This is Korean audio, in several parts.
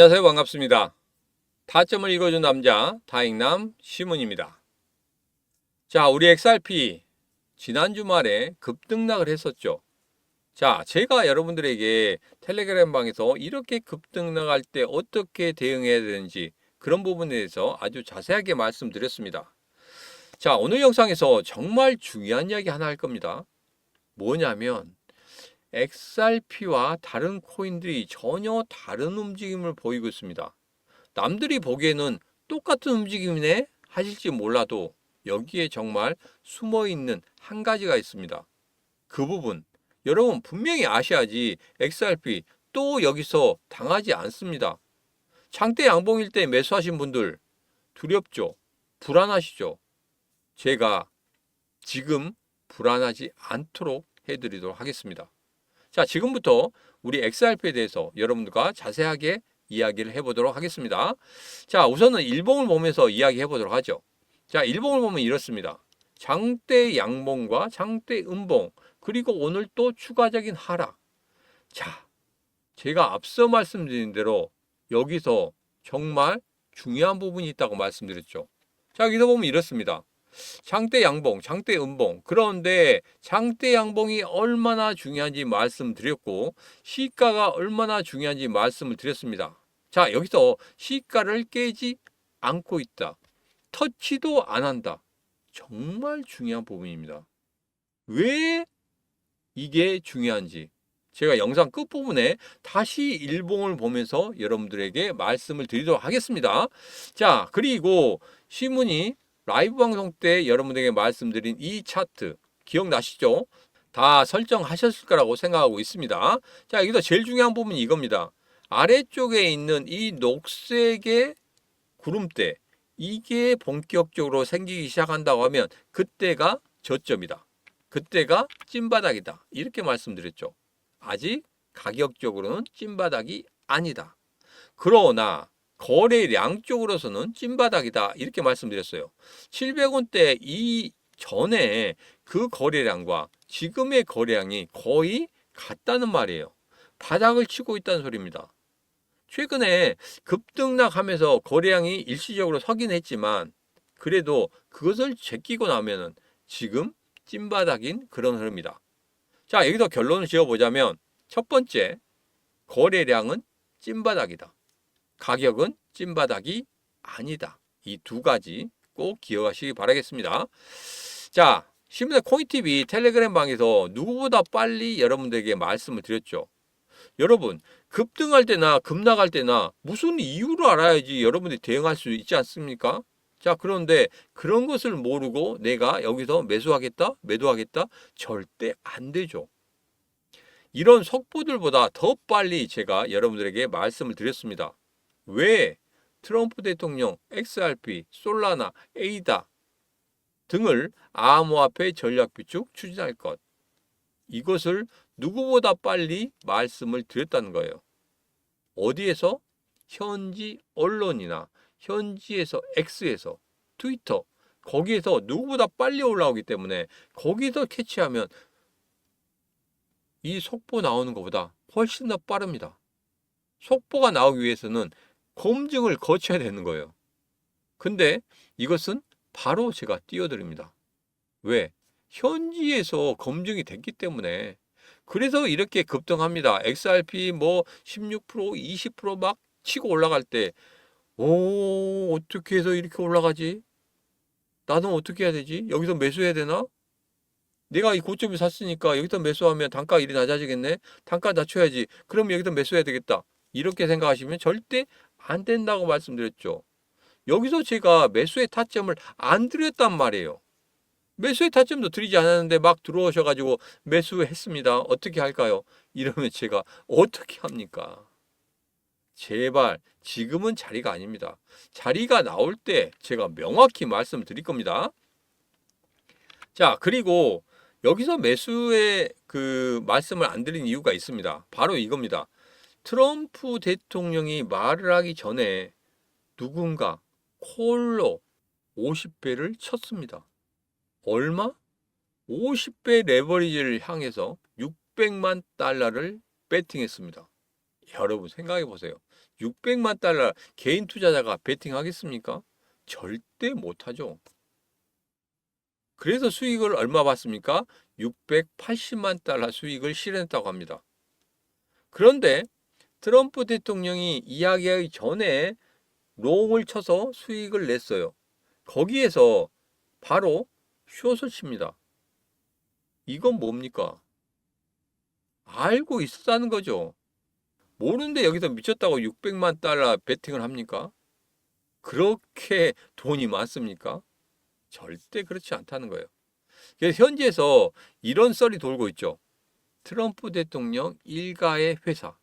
안녕하세요. 반갑습니다. 타점을 읽어준 남자 다익남 시문입니다. 자, 우리 XRP 지난 주말에 급등락을 했었죠. 자, 제가 여러분들에게 텔레그램 방에서 이렇게 급등락할 때 어떻게 대응해야 되는지 그런 부분에 대해서 아주 자세하게 말씀드렸습니다. 자, 오늘 영상에서 정말 중요한 이야기 하나 할 겁니다. 뭐냐면 XRP와 다른 코인들이 전혀 다른 움직임을 보이고 있습니다. 남들이 보기에는 똑같은 움직임이네 하실지 몰라도 여기에 정말 숨어 있는 한 가지가 있습니다. 그 부분 여러분 분명히 아셔야지 XRP 또 여기서 당하지 않습니다. 장대 양봉일 때 매수하신 분들 두렵죠? 불안하시죠? 제가 지금 불안하지 않도록 해드리도록 하겠습니다. 자, 지금부터 우리 XRP에 대해서 여러분들과 자세하게 이야기를 해보도록 하겠습니다. 자, 우선은 일봉을 보면서 이야기 해 보도록 하죠. 자, 일봉을 보면 이렇습니다. 장대 양봉과 장대 음봉, 그리고 오늘 또 추가적인 하락. 자, 제가 앞서 말씀드린 대로 여기서 정말 중요한 부분이 있다고 말씀드렸죠. 자, 여기서 보면 이렇습니다. 장대 양봉, 장대 음봉. 그런데 장대 양봉이 얼마나 중요한지 말씀드렸고 시가가 얼마나 중요한지 말씀을 드렸습니다. 자, 여기서 시가를 깨지 않고 있다. 터치도 안 한다. 정말 중요한 부분입니다. 왜 이게 중요한지 제가 영상 끝부분에 다시 일봉을 보면서 여러분들에게 말씀을 드리도록 하겠습니다. 자, 그리고 신문이 라이브 방송 때 여러분들에게 말씀드린 이 차트 기억나시죠? 다 설정하셨을 거라고 생각하고 있습니다. 자, 여기서 제일 중요한 부분이 이겁니다. 아래쪽에 있는 이 녹색의 구름대 이게 본격적으로 생기기 시작한다고 하면 그때가 저점이다. 그때가 찐바닥이다. 이렇게 말씀드렸죠. 아직 가격적으로는 찐바닥이 아니다. 그러나 거래량 쪽으로서는 찐바닥이다. 이렇게 말씀드렸어요. 700원대 이 전에 그 거래량과 지금의 거래량이 거의 같다는 말이에요. 바닥을 치고 있다는 소리입니다. 최근에 급등락하면서 거래량이 일시적으로 서긴 했지만 그래도 그것을 제끼고 나면은 지금 찐바닥인 그런 흐름이다. 자, 여기서 결론을 지어보자면 첫 번째, 거래량은 찐바닥이다. 가격은 찐바닥이 아니다. 이 두 가지 꼭 기억하시기 바라겠습니다. 자, 신문의 코인TV 텔레그램 방에서 누구보다 빨리 여러분들에게 말씀을 드렸죠. 여러분, 급등할 때나 급락할 때나 무슨 이유를 알아야지 여러분들이 대응할 수 있지 않습니까? 자, 그런데 그런 것을 모르고 내가 여기서 매수하겠다, 매도하겠다? 절대 안 되죠. 이런 속보들보다 더 빨리 제가 여러분들에게 말씀을 드렸습니다. 왜 트럼프 대통령, XRP, 솔라나, 에이다 등을 암호화폐 전략 비축 추진할 것. 이것을 누구보다 빨리 말씀을 드렸다는 거예요. 어디에서? 현지 언론이나 현지에서 X에서 트위터 거기에서 누구보다 빨리 올라오기 때문에 거기서 캐치하면 이 속보 나오는 것보다 훨씬 더 빠릅니다. 속보가 나오기 위해서는 검증을 거쳐야 되는 거예요. 근데 이것은 바로 제가 띄워드립니다. 왜? 현지에서 검증이 됐기 때문에 그래서 이렇게 급등합니다. XRP 뭐 16%, 20%막 치고 올라갈 때, 오, 어떻게 해서 이렇게 올라가지? 나는 어떻게 해야 되지? 여기서 매수해야 되나? 내가 이 고점에 샀으니까 여기서 매수하면 단가 일이 낮아지겠네? 단가 낮춰야지. 그럼 여기서 매수해야 되겠다. 이렇게 생각하시면 절대 안 된다고 말씀드렸죠. 여기서 제가 매수의 타점을 안 드렸단 말이에요. 매수의 타점도 드리지 않았는데 막 들어오셔가지고 매수했습니다. 어떻게 할까요? 이러면 제가 어떻게 합니까? 제발 지금은 자리가 아닙니다. 자리가 나올 때 제가 명확히 말씀드릴 겁니다. 자, 그리고 여기서 매수의 그 말씀을 안 드린 이유가 있습니다. 바로 이겁니다. 트럼프 대통령이 말을 하기 전에 누군가 콜로 50배를 쳤습니다. 얼마? 50배 레버리지를 향해서 600만 달러를 배팅했습니다. 여러분 생각해 보세요. 600만 달러 개인 투자자가 베팅하겠습니까? 절대 못하죠. 그래서 수익을 얼마 받습니까? 680만 달러 수익을 실현했다고 합니다. 그런데 트럼프 대통령이 이야기하기 전에 롱을 쳐서 수익을 냈어요. 거기에서 바로 숏을 칩니다. 이건 뭡니까? 알고 있었다는 거죠. 모르는데 여기서 미쳤다고 600만 달러 베팅을 합니까? 그렇게 돈이 많습니까? 절대 그렇지 않다는 거예요. 현지에서 이런 썰이 돌고 있죠. 트럼프 대통령 일가의 회사,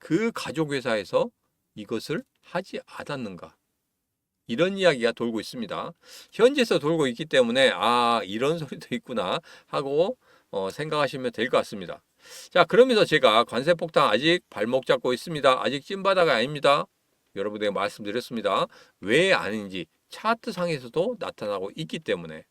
그 가족 회사에서 이것을 하지 않았는가? 이런 이야기가 돌고 있습니다. 현지에서 돌고 있기 때문에 아 이런 소리도 있구나 하고 어, 생각하시면 될 것 같습니다. 자 그러면서 제가 관세 폭탄 아직 발목 잡고 있습니다. 아직 찐바닥이 아닙니다. 여러분에게 말씀드렸습니다. 왜 아닌지 차트 상에서도 나타나고 있기 때문에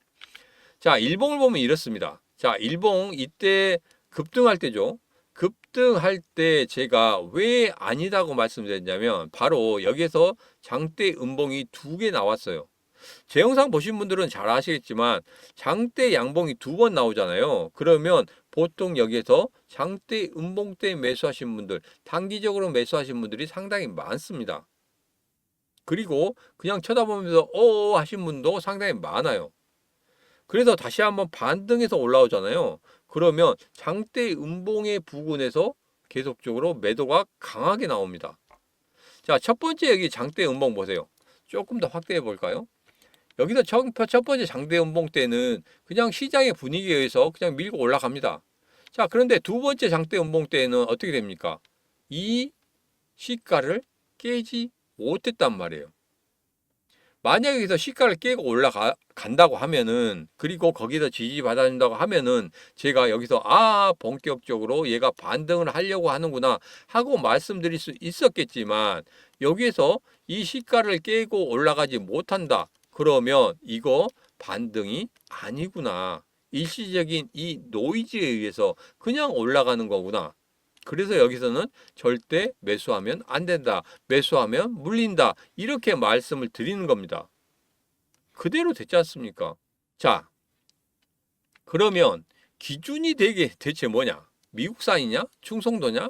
자 일봉을 보면 이렇습니다. 자 일봉 이때 급등할 때죠. 급등할 때 제가 왜 아니다고 말씀드렸냐면 바로 여기에서 장대 음봉이 두 개 나왔어요. 제 영상 보신 분들은 잘 아시겠지만 장대 양봉이 두 번 나오잖아요. 그러면 보통 여기에서 장대 음봉 때 매수하신 분들, 단기적으로 매수하신 분들이 상당히 많습니다. 그리고 그냥 쳐다보면서 어 하신 분도 상당히 많아요. 그래서 다시 한번 반등해서 올라오잖아요. 그러면 장대 음봉의 부근에서 계속적으로 매도가 강하게 나옵니다. 자, 첫 번째 여기 장대 음봉 보세요. 조금 더 확대해 볼까요? 여기서 첫, 첫 번째 장대 음봉 때는 그냥 시장의 분위기에 의해서 그냥 밀고 올라갑니다. 자, 그런데 두 번째 장대 음봉 때는 어떻게 됩니까? 이 시가를 깨지 못했단 말이에요. 만약에 여기서 시가를 깨고 올라간다고 하면은 그리고 거기서 지지받아준다고 하면은 제가 여기서 아 본격적으로 얘가 반등을 하려고 하는구나 하고 말씀드릴 수 있었겠지만 여기에서 이 시가를 깨고 올라가지 못한다. 그러면 이거 반등이 아니구나. 일시적인 이 노이즈에 의해서 그냥 올라가는 거구나 그래서 여기서는 절대 매수하면 안 된다. 매수하면 물린다. 이렇게 말씀을 드리는 겁니다. 그대로 됐지 않습니까? 자, 그러면 기준이 되게 대체 뭐냐? 미국산이냐? 충성도냐?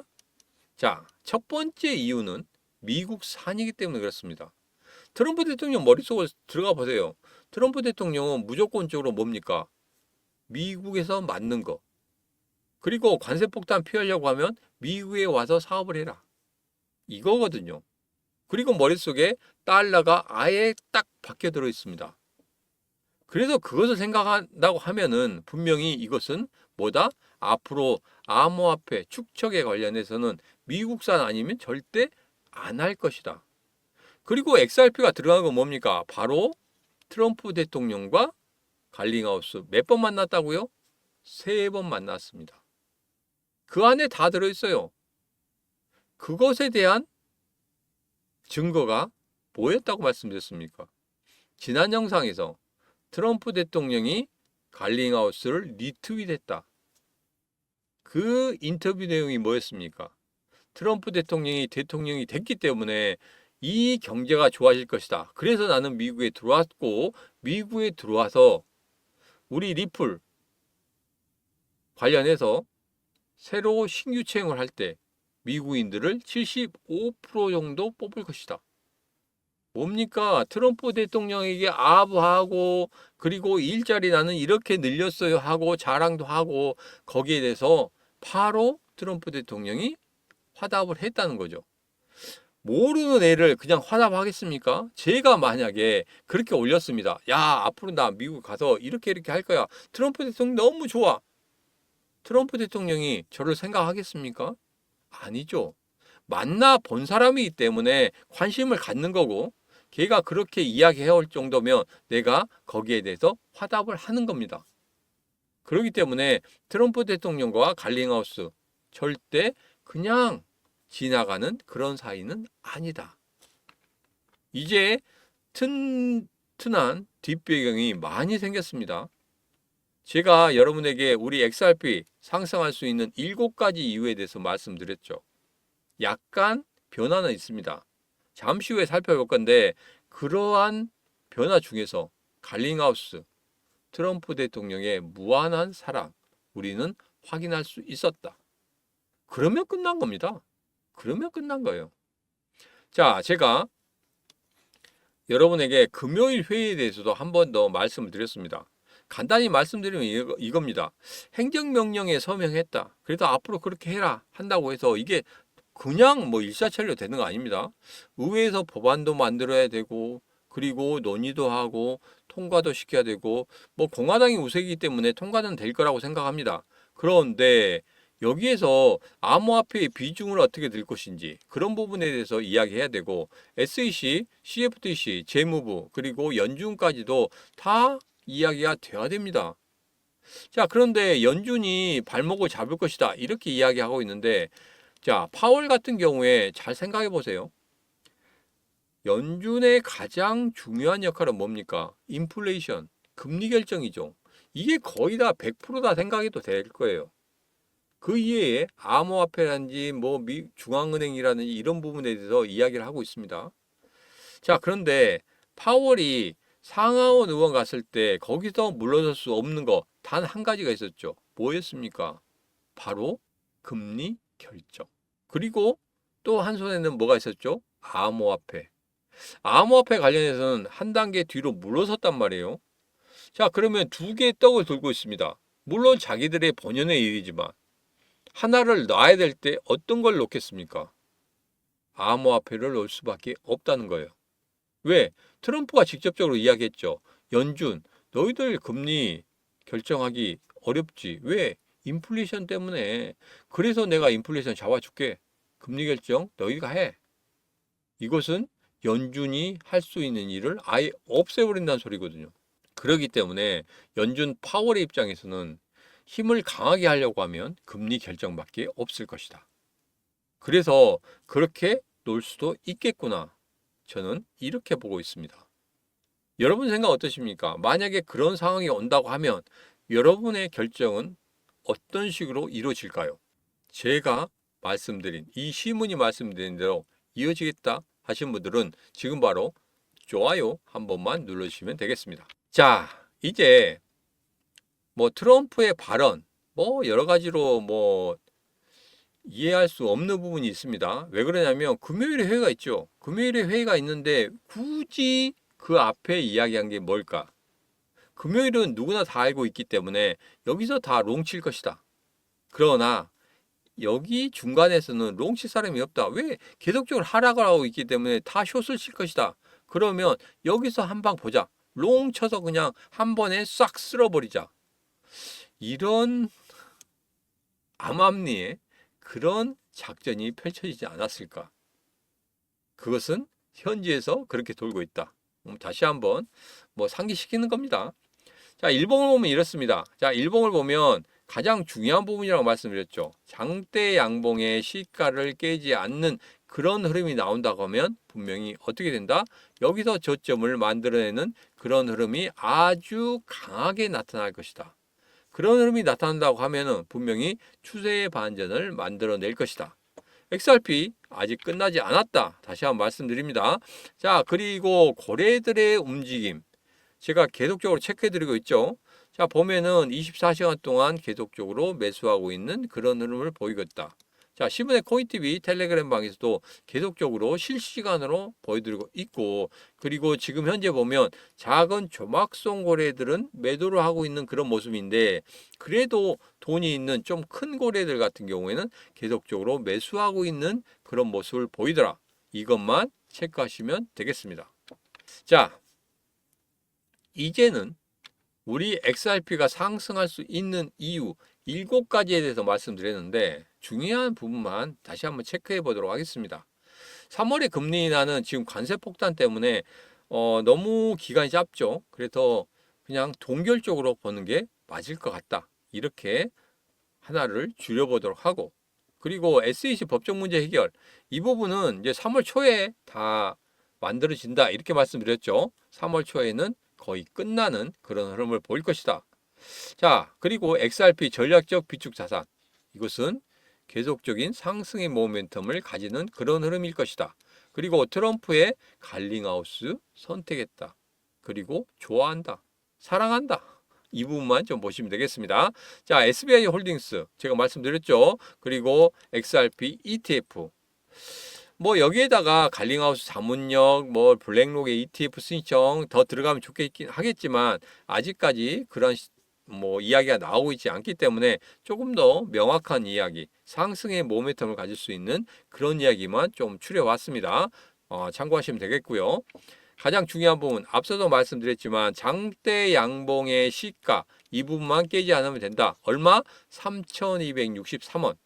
자, 첫 번째 이유는 미국산이기 때문에 그렇습니다. 트럼프 대통령 머릿속을 들어가 보세요. 트럼프 대통령은 무조건적으로 뭡니까? 미국에서 맞는 거. 그리고 관세 폭탄 피하려고 하면 미국에 와서 사업을 해라. 이거거든요. 그리고 머릿속에 달러가 아예 딱 박혀 들어 있습니다. 그래서 그것을 생각한다고 하면은 분명히 이것은 뭐다? 앞으로 암호화폐 축척에 관련해서는 미국산 아니면 절대 안 할 것이다. 그리고 XRP가 들어간 건 뭡니까? 바로 트럼프 대통령과 갈링하우스 몇 번 만났다고요? 세 번 만났습니다. 그 안에 다 들어있어요. 그것에 대한 증거가 뭐였다고 말씀드렸습니까? 지난 영상에서 트럼프 대통령이 갈링하우스를 리트윗했다. 그 인터뷰 내용이 뭐였습니까? 트럼프 대통령이 대통령이 됐기 때문에 이 경제가 좋아질 것이다. 그래서 나는 미국에 들어왔고 미국에 들어와서 우리 리플 관련해서 새로 신규 채용을 할 때 미국인들을 75% 정도 뽑을 것이다. 뭡니까? 트럼프 대통령에게 아부하고 그리고 일자리 나는 이렇게 늘렸어요 하고 자랑도 하고 거기에 대해서 바로 트럼프 대통령이 화답을 했다는 거죠. 모르는 애를 그냥 화답하겠습니까? 제가 만약에 그렇게 올렸습니다. 야, 앞으로 나 미국 가서 이렇게 이렇게 할 거야. 트럼프 대통령 너무 좋아. 트럼프 대통령이 저를 생각하겠습니까? 아니죠. 만나 본 사람이기 때문에 관심을 갖는 거고 걔가 그렇게 이야기해 올 정도면 내가 거기에 대해서 화답을 하는 겁니다. 그렇기 때문에 트럼프 대통령과 갈링하우스 절대 그냥 지나가는 그런 사이는 아니다. 이제 튼튼한 뒷배경이 많이 생겼습니다. 제가 여러분에게 우리 XRP 상승할 수 있는 일곱 가지 이유에 대해서 말씀드렸죠. 약간 변화는 있습니다. 잠시 후에 살펴볼 건데 그러한 변화 중에서 갈링하우스 트럼프 대통령의 무한한 사랑 우리는 확인할 수 있었다. 그러면 끝난 겁니다. 그러면 끝난 거예요. 자, 제가 여러분에게 금요일 회의에 대해서도 한 번 더 말씀을 드렸습니다. 간단히 말씀드리면 이겁니다. 행정명령에 서명했다. 그래도 앞으로 그렇게 해라 한다고 해서 이게 그냥 뭐 일사천리로 되는 거 아닙니다. 의회에서 법안도 만들어야 되고 그리고 논의도 하고 통과도 시켜야 되고 뭐 공화당이 우세이기 때문에 통과는 될 거라고 생각합니다. 그런데 여기에서 암호화폐의 비중을 어떻게 들 것인지 그런 부분에 대해서 이야기해야 되고 SEC, CFTC, 재무부 그리고 연준까지도 다 이야기가 돼야 됩니다. 자, 그런데 연준이 발목을 잡을 것이다. 이렇게 이야기하고 있는데 자, 파월 같은 경우에 잘 생각해 보세요. 연준의 가장 중요한 역할은 뭡니까? 인플레이션, 금리 결정이죠. 이게 거의 다 100%다 생각해도 될 거예요. 그 이외에 암호화폐라든지 뭐 미, 중앙은행이라든지 이런 부분에 대해서 이야기를 하고 있습니다. 자, 그런데 파월이 상하원 의원 갔을 때 거기서 물러설 수 없는 거 단 한 가지가 있었죠. 뭐였습니까? 바로 금리 결정. 그리고 또 한 손에는 뭐가 있었죠? 암호화폐. 암호화폐 관련해서는 한 단계 뒤로 물러섰단 말이에요. 자, 그러면 두 개의 떡을 들고 있습니다. 물론 자기들의 본연의 일이지만 하나를 놔야 될 때 어떤 걸 놓겠습니까? 암호화폐를 놓을 수밖에 없다는 거예요. 왜? 트럼프가 직접적으로 이야기했죠. 연준, 너희들 금리 결정하기 어렵지. 왜? 인플레이션 때문에. 그래서 내가 인플레이션 잡아줄게. 금리 결정 너희가 해. 이것은 연준이 할 수 있는 일을 아예 없애버린다는 소리거든요. 그렇기 때문에 연준 파월의 입장에서는 힘을 강하게 하려고 하면 금리 결정밖에 없을 것이다. 그래서 그렇게 놀 수도 있겠구나. 저는 이렇게 보고 있습니다. 여러분 생각 어떠십니까? 만약에 그런 상황이 온다고 하면 여러분의 결정은 어떤 식으로 이루어질까요? 제가 말씀드린 이 시문이 말씀드린 대로 이어지겠다 하신 분들은 지금 바로 좋아요 한 번만 눌러주시면 되겠습니다. 자, 이제 뭐 트럼프의 발언 뭐 여러 가지로 뭐 이해할 수 없는 부분이 있습니다. 왜 그러냐면 금요일에 회의가 있죠. 금요일에 회의가 있는데 굳이 그 앞에 이야기한 게 뭘까? 금요일은 누구나 다 알고 있기 때문에 여기서 다 롱 칠 것이다. 그러나 여기 중간에서는 롱 칠 사람이 없다. 왜? 계속적으로 하락을 하고 있기 때문에 다 숏을 칠 것이다. 그러면 여기서 한 방 보자. 롱 쳐서 그냥 한 번에 싹 쓸어버리자. 이런 암암리에 그런 작전이 펼쳐지지 않았을까? 그것은 현지에서 그렇게 돌고 있다. 음, 다시 한번 뭐 상기시키는 겁니다. 자, 일봉을 보면 이렇습니다. 자, 일봉을 보면 가장 중요한 부분이라고 말씀드렸죠. 장대 양봉의 시가를 깨지 않는 그런 흐름이 나온다고 하면 분명히 어떻게 된다? 여기서 저점을 만들어내는 그런 흐름이 아주 강하게 나타날 것이다. 그런 흐름이 나타난다고 하면은 분명히 추세의 반전을 만들어낼 것이다. XRP 아직 끝나지 않았다. 다시 한번 말씀드립니다. 자, 그리고 고래들의 움직임. 제가 계속적으로 체크해드리고 있죠. 자, 보면은 24시간 동안 계속적으로 매수하고 있는 그런 흐름을 보이고 있다. 자, 시분의 코인TV 텔레그램 방에서도 계속적으로 실시간으로 보여드리고 있고, 그리고 지금 현재 보면 작은 조막송 고래들은 매도를 하고 있는 그런 모습인데, 그래도 돈이 있는 좀 큰 고래들 같은 경우에는 계속적으로 매수하고 있는 그런 모습을 보이더라. 이것만 체크하시면 되겠습니다. 자, 이제는 우리 XRP가 상승할 수 있는 이유 일곱 가지에 대해서 말씀드렸는데 중요한 부분만 다시 한번 체크해 보도록 하겠습니다. 3월에 금리 인하는 지금 관세 폭탄 때문에 어, 너무 기간이 짧죠. 그래서 그냥 동결적으로 보는 게 맞을 것 같다. 이렇게 하나를 줄여보도록 하고 그리고 SEC 법적 문제 해결 이 부분은 이제 3월 초에 다 만들어진다 이렇게 말씀드렸죠. 3월 초에는 거의 끝나는 그런 흐름을 보일 것이다. 자, 그리고 XRP 전략적 비축 자산. 이것은 계속적인 상승의 모멘텀을 가지는 그런 흐름일 것이다. 그리고 트럼프의 갈링하우스 선택했다. 그리고 좋아한다. 사랑한다. 이 부분만 좀 보시면 되겠습니다. 자, SBI 홀딩스 제가 말씀드렸죠. 그리고 XRP ETF 뭐 여기에다가 갈링하우스 자문력, 뭐 블랙록의 ETF 신청 더 들어가면 좋겠긴 하겠지만 아직까지 그런 시- 뭐 이야기가 나오고 있지 않기 때문에 조금 더 명확한 이야기, 상승의 모멘텀을 가질 수 있는 그런 이야기만 좀 추려왔습니다. 어, 참고하시면 되겠고요. 가장 중요한 부분 앞서도 말씀드렸지만 장대 양봉의 시가 이 부분만 깨지 않으면 된다. 얼마? 3,263원.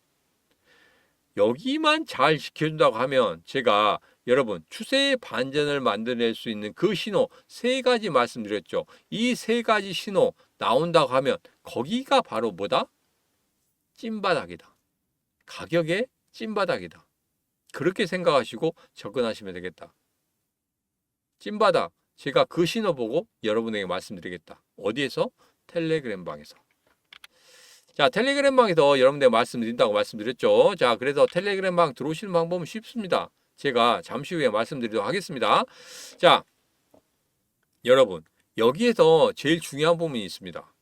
여기만 잘 지켜준다고 하면 제가 여러분 추세의 반전을 만들어낼 수 있는 그 신호 세 가지 말씀드렸죠. 이 세 가지 신호 나온다고 하면 거기가 바로 뭐다? 찐바닥이다. 가격의 찐바닥이다. 그렇게 생각하시고 접근하시면 되겠다. 찐바닥 제가 그 신호 보고 여러분에게 말씀드리겠다. 어디에서? 텔레그램 방에서. 자, 텔레그램 방에서 여러분들 말씀드린다고 말씀드렸죠. 자, 그래서 텔레그램 방 들어오시는 방법은 쉽습니다. 제가 잠시 후에 말씀드리도록 하겠습니다. 자, 여러분, 여기에서 제일 중요한 부분이 있습니다.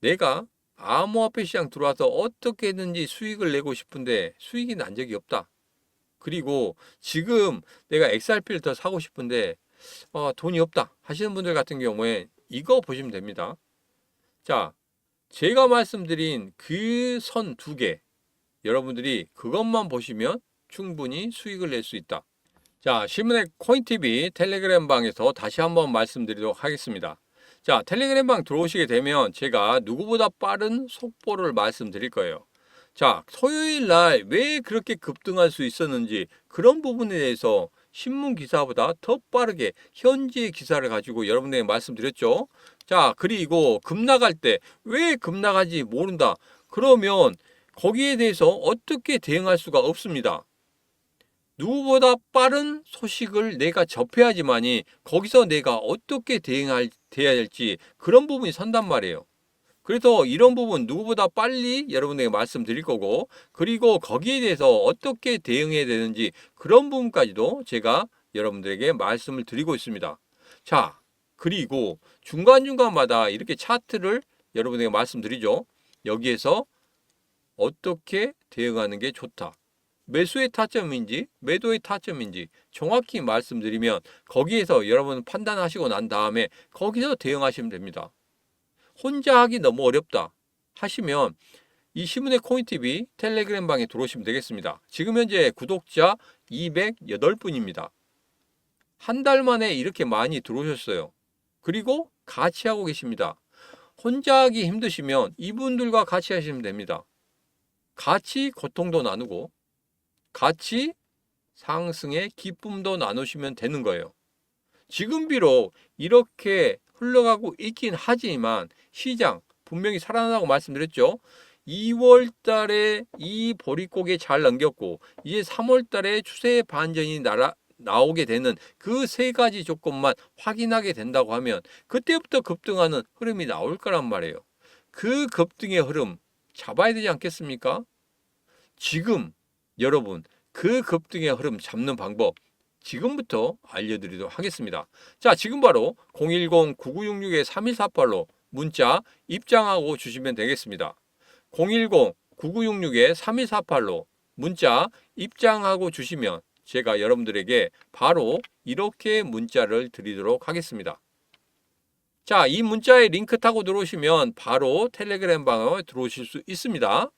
내가 암호화폐 시장 들어와서 어떻게든지 수익을 내고 싶은데 수익이 난 적이 없다. 그리고 지금 내가 XRP를 더 사고 싶은데 어, 돈이 없다 하시는 분들 같은 경우에 이거 보시면 됩니다. 자, 제가 말씀드린 그 선 두 개, 여러분들이 그것만 보시면 충분히 수익을 낼 수 있다. 자, 신문의 코인TV 텔레그램 방에서 다시 한번 말씀드리도록 하겠습니다. 자, 텔레그램 방 들어오시게 되면 제가 누구보다 빠른 속보를 말씀드릴 거예요. 자, 토요일 날 왜 그렇게 급등할 수 있었는지 그런 부분에 대해서 신문 기사보다 더 빠르게 현지의 기사를 가지고 여러분에게 말씀드렸죠. 자, 그리고 급락할 때 왜 급락하지 모른다. 그러면 거기에 대해서 어떻게 대응할 수가 없습니다. 누구보다 빠른 소식을 내가 접해야지만이 거기서 내가 어떻게 대응할 돼야 될지 그런 부분이 선단 말이에요. 그래서 이런 부분 누구보다 빨리 여러분에게 말씀드릴 거고 그리고 거기에 대해서 어떻게 대응해야 되는지 그런 부분까지도 제가 여러분들에게 말씀을 드리고 있습니다. 자, 그리고 중간중간마다 이렇게 차트를 여러분에게 말씀드리죠. 여기에서 어떻게 대응하는 게 좋다. 매수의 타점인지 매도의 타점인지 정확히 말씀드리면 거기에서 여러분 판단하시고 난 다음에 거기서 대응하시면 됩니다. 혼자 하기 너무 어렵다 하시면 이 신문의 코인TV 텔레그램 방에 들어오시면 되겠습니다. 지금 현재 구독자 208분입니다. 한 달 만에 이렇게 많이 들어오셨어요. 그리고 같이 하고 계십니다. 혼자 하기 힘드시면 이분들과 같이 하시면 됩니다. 같이 고통도 나누고 같이 상승의 기쁨도 나누시면 되는 거예요. 지금 비록 이렇게 흘러가고 있긴 하지만 시장 분명히 살아나고 말씀드렸죠. 2월 달에 이 보릿고개 잘 넘겼고 이제 3월 달에 추세 반전이 날아, 나오게 되는 그 세 가지 조건만 확인하게 된다고 하면 그때부터 급등하는 흐름이 나올 거란 말이에요. 그 급등의 흐름 잡아야 되지 않겠습니까? 지금 여러분 그 급등의 흐름 잡는 방법 지금부터 알려드리도록 하겠습니다. 자, 지금 바로 010-9966-3148로 문자 입장하고 주시면 되겠습니다. 010-9966-3148로 문자 입장하고 주시면 제가 여러분들에게 바로 이렇게 문자를 드리도록 하겠습니다. 자, 이 문자에 링크 타고 들어오시면 바로 텔레그램 방에 들어오실 수 있습니다.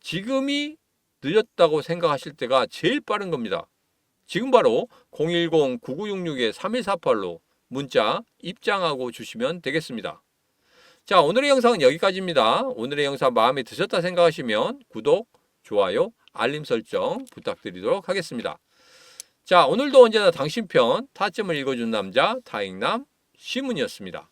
지금이 늦었다고 생각하실 때가 제일 빠른 겁니다. 지금 바로 010-9966-3148로 문자 입장하고 주시면 되겠습니다. 자, 오늘의 영상은 여기까지입니다. 오늘의 영상 마음에 드셨다 생각하시면 구독, 좋아요, 알림 설정 부탁드리도록 하겠습니다. 자, 오늘도 언제나 당신 편 타점을 읽어준 남자 타익남 시문이었습니다.